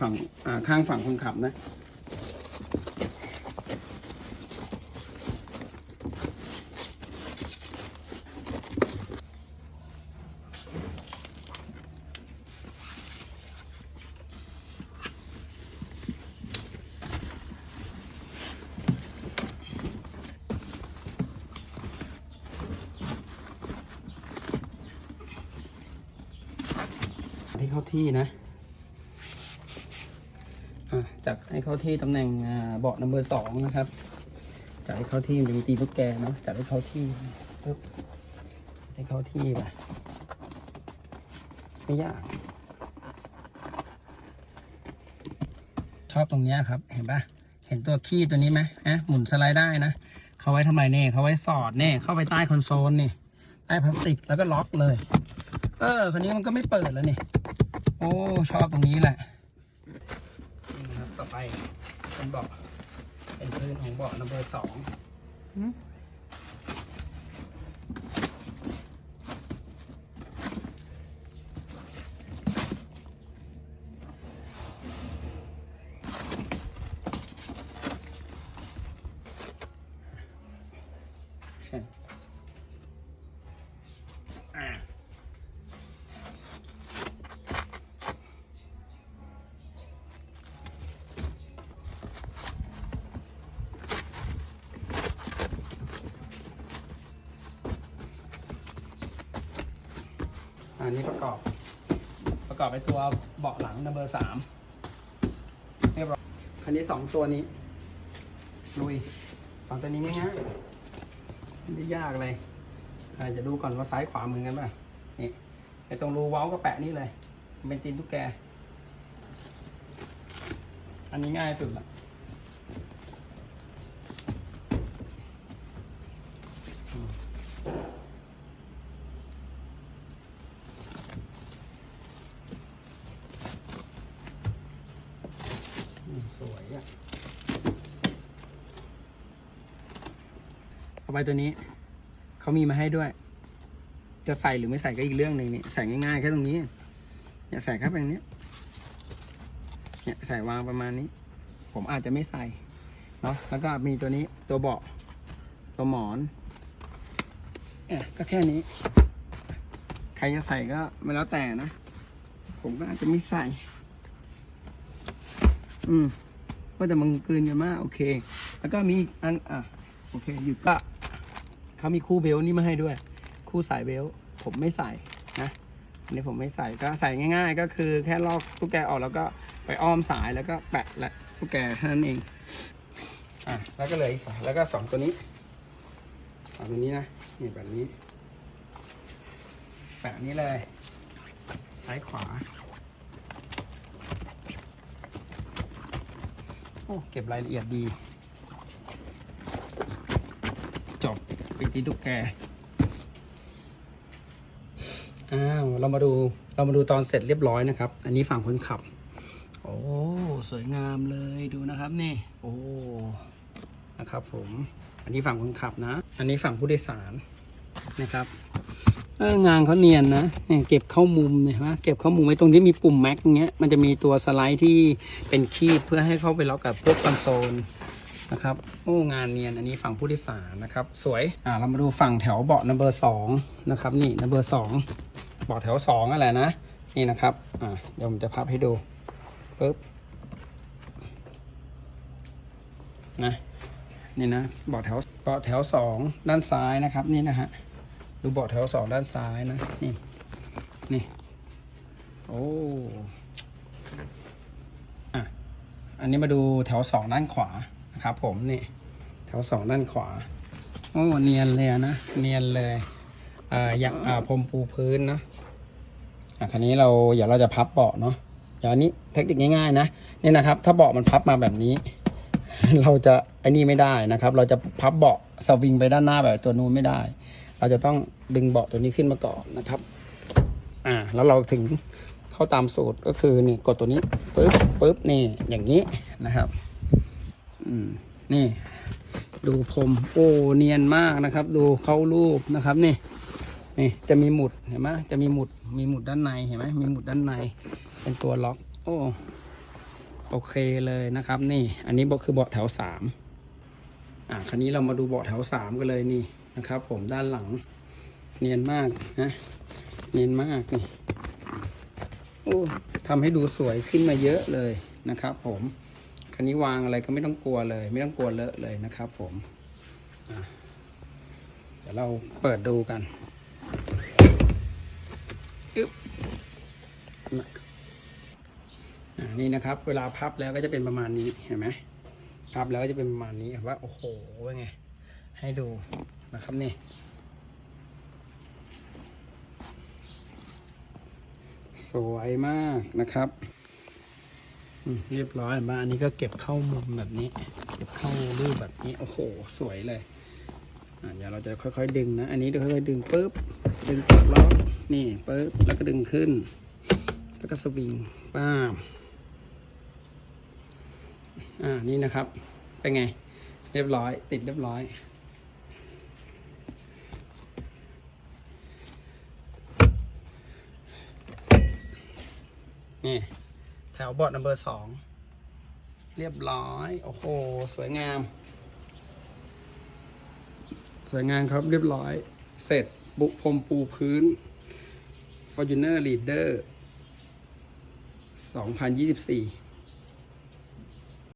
ฝั่งข้างฝั่งคนขับนะที่เข้าที่นะ จากให้เข้าที่ตำแหน่งเบาะนัมเบอร์สองนะครับจากให้เข้าที่มันมีตีนตุ๊กแกเนาะจากให้เข้าที่ปึ๊บให้เข้าที่ไปไม่ยากชอบตรงเนี้ยครับเห็นปะเห็นตัวขี้ตัวนี้ไหมนะหมุนสไลด์ได้นะเขาไว้ทำไมเนี่ยเขาไว้สอดเนี่ยเข้าไปใต้คอนโซลนี่ใต้พลาสติกแล้วก็ล็อกเลย เออคันนี้มันก็ไม่เปิดแล้วนี่ โอ้ชอบตรงนี้แหละ ไป เป็นเบาะเป็นพื้นของเบาะนัมเบอร์สองใช่อ่า อันนี้ประกอบ ประกอบไปตัวเบาะหลังนัมเบอร์สามเรียบร้อยคันนี้สองตัวนี้ ลุยสองตัวนี้ง่ายๆไม่ได้ยากเลยอาจะดูก่อนว่าซ้ายขวาเหมือนกันป่ะนี่ไอตรงรูเว้าก็แปะนี่เลย เป็นตีนตุ๊กแก อันนี้ง่ายสุดละอืม อืม สวยอะเอาไปตัวนี้ เขามีมาให้ด้วย จะใส่หรือไม่ใส่ก็อีกเรื่องหนึ่งนี่ใส่ง่ายๆแค่ตรงนี้เนี่ยใส่ครับอย่างนี้เนี่ยใส่วางประมาณนี้ ผมอาจจะไม่ใส่เนาะแล้วก็มีตัวนี้ตัวเบาะตัวหมอนเนี่ยก็แค่นี้ ใครจะใส่ก็ไม่แล้วแต่นะ ผมก็อาจจะไม่ใส่ อืม ว่าแต่มันเกินกันมากโอเค แล้วก็มีอีกอันอะโอเคหยุดก็เขามีคู่เบลต์นี่มาให้ด้วย คู่สายเบลต์ผมไม่ใส่นะอันนี้ผมไม่ใส่ก็ใส่ง่าย ๆ ก็คือแค่ลอกตุ๊กแกออกแล้วก็ไปอ้อมสายแล้วก็แปะและตุ๊กแกเท่านั้นเองอะแล้วก็เลยแล้วก็สองตัวนี้สองตัวนี้นะนี่แบบนี้แปะนี้เลยซ้ายขวา โอ้ เก็บรายละเอียดดี จบปิดตีตุ๊กแกอ้าวเรามาดูเรามาดูตอนเสร็จเรียบร้อยนะครับ อันนี้ฝั่งคนขับ โอ้สวยงามเลยดูนะครับนี่ โอ้นะครับผม อันนี้ฝั่งคนขับนะ อันนี้ฝั่งผู้โดยสารนะครับ เอองานเขาเนียนนะเนี่ยเก็บเข้ามุมเนี่ยนะเก็บเข้ามุมไว้ตรงที่มีปุ่มแม็กเงี้ยมันจะมีตัวสไลด์ที่เป็นคีบเพื่อให้เข้าไปล็อกกับพวกคอนโซลนะครับโอ้งานเนียนอันนี้ฝั่งผู้โดยสารนะครับ สวยอ่าเรามาดูฝั่งแถวเบาะนัมเบอร์สองนะครับนี่นัมเบอร์สองเบาะแถวสองอะไรนะนี่นะครับอ่าเดี๋ยวผมจะพับให้ดูปึ๊บนะนี่นะเบาะแถวเบาะแถวสองด้านซ้ายนะครับนี่นะฮะ ดูเบาะแถวสองด้านซ้ายนะ นี่ นี่ โอ้อะอันนี้มาดูแถวสองด้านขวานะครับผมนี่แถวสองด้านขวา โอ้เนียนเลยนะ เนียนเลยอ่าอย่างอ่าพรมปูพื้นนะอะคันนี้เราเดี๋ยวเราจะพับเบาะเนาะอย่างนี้เทคนิคง่ายๆนะนี่นะครับ ถ้าเบาะมันพับมาแบบนี้ เราจะไอ้นี่ไม่ได้นะครับ เราจะพับเบาะสวิงไปด้านหน้าแบบตัวนู้นไม่ได้ เราจะต้องดึงเบาะตัวนี้ขึ้นมาก่อนนะครับ อ่า แล้วเราถึงเข้าตามสูตรก็คือนี่กดตัวนี้ปึ๊บปึ๊บนี่อย่างนี้นะครับ อืมนี่ ดูผมโอ้เนียนมากนะครับ ดูเข้ารูปนะครับ นี่นี่จะมีหมุดเห็นไหมจะมีหมุดมีหมุดด้านในเห็นไหมมีหมุดด้านใน เป็นตัวล็อก โอ้โอเคเลยนะครับ นี่ อันนี้คือเบาะแถวสาม อะคราวนี้เรามาดูเบาะแถวสามกันเลยนี่นะครับ ผมด้านหลัง เนียนมากนะเนียนมากนี่โอ้ทำให้ดูสวยขึ้นมาเยอะเลยนะครับ ผมคันนี้วางอะไรก็ไม่ต้องกลัวเลย ไม่ต้องกลัวเลอะเลยนะครับ ผมเดี๋ยวเราเปิดดูกันอึ๊บนี่นะครับ เวลาพับแล้วก็จะเป็นประมาณนี้เห็นไหม พับแล้วก็จะเป็นประมาณนี้ว่าโอ้โหว่าไง ให้ดูนะครับนี่สวยมากนะครับเรียบร้อยมาอันนี้ก็เก็บเข้ามุมแบบนี้ เก็บเข้ารูปแบบนี้ โอ้โห สวยเลยอ่าเดี๋ยวเราจะค่อยๆ ดึงนะ อันนี้เดี๋ยวค่อยๆดึงปุ๊บ ดึงปลดล็อก นี่ปุ๊บ แล้วก็ดึงขึ้น แล้วก็สวิงป้าม อ่านี่นะครับ เป็นไง เรียบร้อย ติดเรียบร้อย นี่ แถวบอร์ดนัมเบอร์สองเรียบร้อย โอ้โห สวยงาม สวยงามครับเรียบร้อย เสร็จบุพรมปูพื้น Fortuner Leader 2024